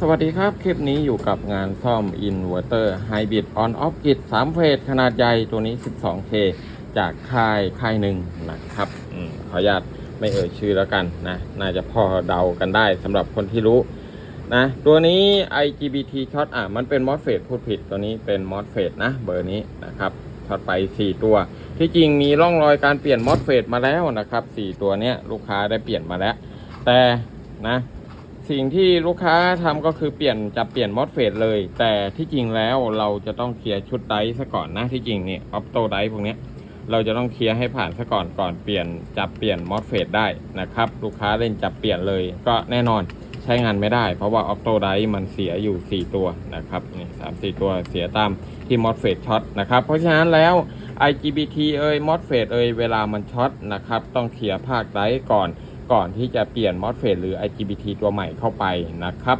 สวัสดีครับ คลิปนี้อยู่กับงานซ่อมอินเวอร์เตอร์ไฮบริดออนออฟกิด3เฟสขนาดใหญ่ตัวนี้ 12K จากค่ายค่ายหนึ่งนะครับอขออนุญาตไม่เอ่ยชื่อแล้วกันนะ น่าจะพอเดากันได้สำหรับคนที่รู้นะ ตัวนี้ IGBT ช็อตอะ มันเป็นมอสเฟตพูดผิดตัวนี้เป็นมอสเฟตนะ เบอร์นี้นะครับช็อตไป 4 ตัว ที่จริงมีร่องรอยการเปลี่ยนมอสเฟตมาแล้วนะครับ 4 ตัวเนี้ยลูกค้าได้เปลี่ยนมาแล้ว แต่นะ สิ่งที่ลูกค้าทำก็คือเปลี่ยนจะเปลี่ยนมอสเฟตเลย แต่ที่จริงแล้วเราจะต้องเคลียร์ชุดไดร์ซะก่อนนะที่จริงนี่ออปโตไดร์พวกนี้เราจะต้องเคลียร์ให้ผ่านซะก่อนก่อนเปลี่ยนจะเปลี่ยนมอสเฟตได้นะครับ ลูกค้าเล่นจะเปลี่ยนเลย ก็แน่นอนใช้งานไม่ได้ เพราะว่าออปโตไดร์มันเสียอยู่ 4 ตัวนะครับนี่สามสี่ตัวเสียตามที่มอสเฟตช็อตนะครับ เพราะฉะนั้นแล้ว IGBT เอ่ยมอสเฟตเอ่ยเวลามันช็อตนะครับ ต้องเคลียร์ภาคไดร์ก่อน ก่อนที่จะเปลี่ยนมอสเฟตหรือ IGBT ตัวใหม่เข้าไปนะครับ